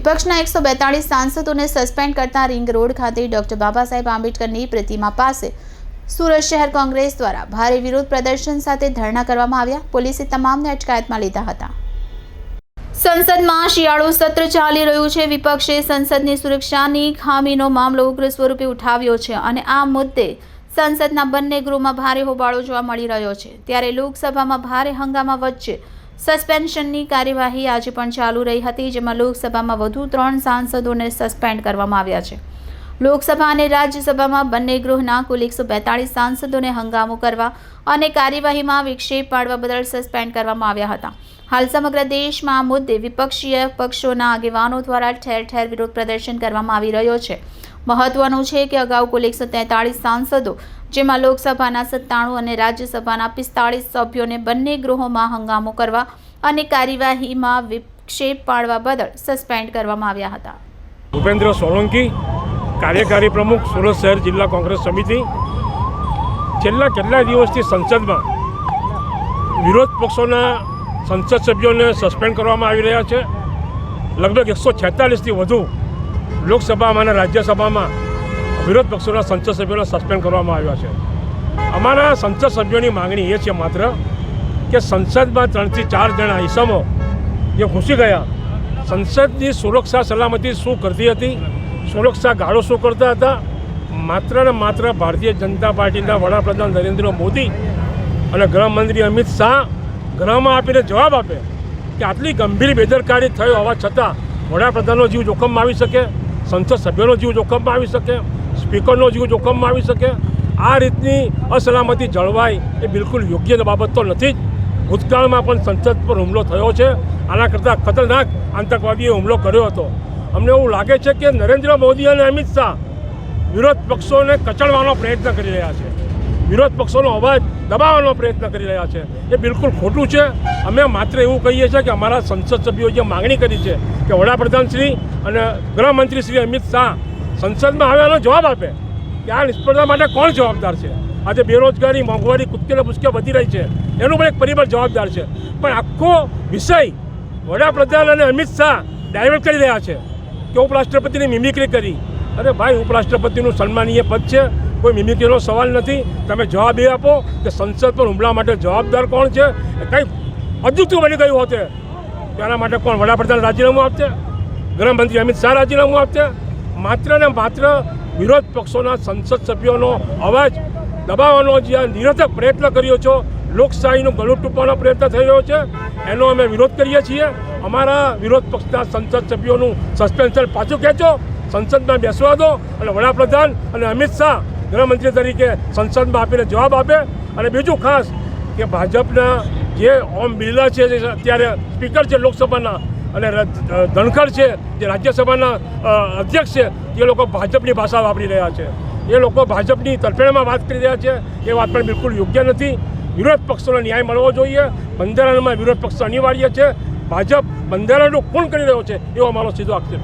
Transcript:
વિપક્ષના એકસો બેતાળીસ સાંસદોને સસ્પેન્ડ કરતા રિંગ રોડ ખાતે ડોક્ટર બાબા સાહેબ આંબેડકરની પ્રતિમા પાસે સુરત શહેર કોંગ્રેસ દ્વારા ભારે વિરોધ પ્રદર્શન સાથે ધરણા કરવામાં આવ્યા. પોલીસે તમામને અટકાયતમાં લીધા હતા. સંસદમાં શિયાળુ સત્ર ચાલી રહ્યું છે. વિપક્ષે સંસદની સુરક્ષાની ખામીનો મામલો ઉગ્ર સ્વરૂપે ઉઠાવ્યો છે અને આ મુદ્દે સંસદના બંને ગૃહમાં ભારે હોબાળો જોવા મળી રહ્યો છે. ત્યારે લોકસભામાં ભારે હંગામા વચ્ચે સસ્પેન્શનની કાર્યવાહી આજે પણ ચાલુ રહી હતી, જેમાં લોકસભામાં વધુ ત્રણ સાંસદોને સસ્પેન્ડ કરવામાં આવ્યા છે. લોકસભા અને રાજ્યસભામાં બંને ગૃહના કુલ એકસો બેતાળીસ સાંસદોને હંગામો કરવા અને કાર્યવાહીમાં વિક્ષેપ પાડવા બદલ સસ્પેન્ડ કરવામાં આવ્યા હતા. હાલ સમગ્ર દેશમાં આ મુદ્દે વિપક્ષીય પક્ષોના આગેવાનો દ્વારા ઠેર ઠેર વિરોધ પ્રદર્શન કરવામાં આવી રહ્યો છે. મહત્વનું છે કે અગાઉ કુલ એકસો તેતાળીસ સાંસદો જેમાં લોકસભાના સત્તાણું અને રાજ્યસભાના પિસ્તાળીસ સભ્યોને બંને ગૃહોમાં હંગામો કરવા અને કાર્યવાહીમાં વિક્ષેપ પાડવા બદલ સસ્પેન્ડ કરવામાં આવ્યા હતા. ભૂપેન્દ્ર સોલંકી, કાર્યકારી પ્રમુખ, સુરત શહેર જિલ્લા કોંગ્રેસ સમિતિ. છેલ્લા કેટલા દિવસથી સંસદમાં વિરોધ પક્ષોના સંસદ સભ્યોને સસ્પેન્ડ કરવામાં આવી રહ્યા છે. લગભગ એકસો છેતાલીસથી વધુ લોકસભામાં અને રાજ્યસભામાં વિરોધ પક્ષોના સંસદ સભ્યોને સસ્પેન્ડ કરવામાં આવ્યા છે. અમારા સંસદ સભ્યોની માંગણી એ છે માત્ર કે સંસદમાં ત્રણથી ચાર જણા ઈસમો જે ઘૂસી ગયા, સંસદની સુરક્ષા સલામતી શું કરતી હતી, સુરક્ષા ગાળો શું કરતા હતા, માત્ર ને માત્ર ભારતીય જનતા પાર્ટીના વડાપ્રધાન નરેન્દ્ર મોદી અને ગૃહમંત્રી અમિત શાહ ગૃહમાં આપીને જવાબ આપે કે આટલી ગંભીર બેદરકારી થઈ હોવા છતાં વડાપ્રધાનનો જીવ જોખમમાં આવી શકે, સંસદ સભ્યોનો જીવ જોખમમાં આવી શકે સ્પીકરનો જીવ જોખમમાં આવી શકે. આ રીતની અસલામતી જળવાય એ બિલકુલ યોગ્ય બાબત તો નથી જ. ભૂતકાળમાં પણ સંસદ પર હુમલો થયો છે. આના કરતાં ખતરનાક આતંકવાદીએ હુમલો કર્યો હતો. અમને એવું લાગે છે કે નરેન્દ્ર મોદી અને અમિત શાહ વિરોધ પક્ષોને કચડવાનો પ્રયત્ન કરી રહ્યા છે. વિરોધ પક્ષોનો અવાજ દબાવવાનો પ્રયત્ન કરી રહ્યા છે. એ બિલકુલ ખોટું છે. અમે માત્ર એવું કહીએ છીએ કે અમારા સંસદ સભ્યોએ જે માગણી કરી છે કે વડાપ્રધાન શ્રી અને ગૃહમંત્રી શ્રી અમિત શાહ સંસદમાં આવ્યાનો જવાબ આપે. કે આ નિષ્ફળતા માટે કોણ જવાબદાર છે? આજે બેરોજગારી, મોંઘવારી કુદકે પુસ્કે વધી રહી છે. એનું પણ એક પરિબળ જવાબદાર છે. પણ આખો વિષય વડાપ્રધાન અને અમિત શાહ ડાયવર્ટ કરી રહ્યા છે કે ઉપરાષ્ટ્રપતિની મિમિક્રી કરી. અરે ભાઈ, ઉપરાષ્ટ્રપતિનું સન્માનીય પદ છે. કોઈ મિમિક્રીનો સવાલ નથી. તમે જવાબ એ આપો કે સંસદ પર હુમલા માટે જવાબદાર કોણ છે? કંઈ અદ્ભુત બની ગયું હોતે તેના માટે કોણ વડાપ્રધાન રાજીનામું આપશે? ગૃહમંત્રી અમિત શાહ રાજીનામું આપશે? માત્ર ને માત્ર વિરોધ પક્ષોના સંસદ સભ્યોનો અવાજ દબાવવાનો જે આ નિરર્થક પ્રયત્ન કર્યો છો, લોકશાહીનું ગળું ટૂંપવાનો પ્રયત્ન થઈ રહ્યો છે, એનો અમે વિરોધ કરીએ છીએ. અમારા વિરોધ પક્ષના સંસદ સભ્યોનું સસ્પેન્શન પાછું ખેંચો, સંસદમાં બેસવા દો અને વડાપ્રધાન અને અમિત શાહ ગૃહમંત્રી તરીકે સંસદમાં આપીને જવાબ આપે. અને બીજું ખાસ કે ભાજપના જે ઓમ બિરલા છે અત્યારે સ્પીકર છે લોકસભાના અને ધનખડ છે, જે રાજ્યસભાના અધ્યક્ષ છે, એ લોકો ભાજપની ભાષા વાપરી રહ્યા છે. એ લોકો ભાજપની તરફેણમાં વાત કરી રહ્યા છે. એ વાત પણ બિલકુલ યોગ્ય નથી. વિરોધ પક્ષોને ન્યાય મળવો જોઈએ. બંધારણમાં વિરોધ પક્ષ અનિવાર્ય છે. ભાજપ બંધારણનું ખૂન કરી રહ્યો છે, એવો અમારો સીધો આક્ષેપ